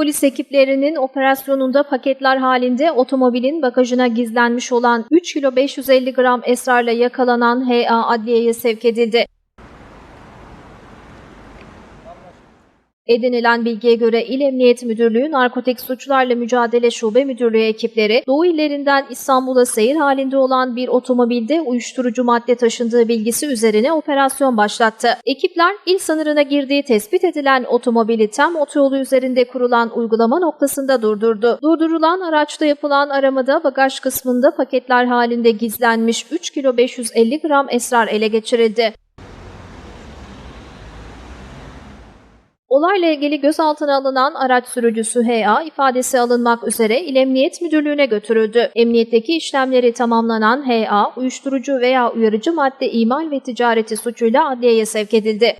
Polis ekiplerinin operasyonunda paketler halinde otomobilin bagajına gizlenmiş olan 3 kilo 550 gram esrarla yakalanan HA adliyeye sevk edildi. Edinilen bilgiye göre İl Emniyet Müdürlüğü Narkotik Suçlarla Mücadele Şube Müdürlüğü ekipleri Doğu illerinden İstanbul'a seyir halinde olan bir otomobilde uyuşturucu madde taşındığı bilgisi üzerine operasyon başlattı. Ekipler il sınırına girdiği tespit edilen otomobili tem otoyolu üzerinde kurulan uygulama noktasında durdurdu. Durdurulan araçta yapılan aramada bagaj kısmında paketler halinde gizlenmiş 3 kilo 550 gram esrar ele geçirildi. Olayla ilgili gözaltına alınan araç sürücüsü HA ifadesi alınmak üzere İl Emniyet Müdürlüğü'ne götürüldü. Emniyetteki işlemleri tamamlanan HA, uyuşturucu veya uyarıcı madde imal ve ticareti suçuyla adliyeye sevk edildi.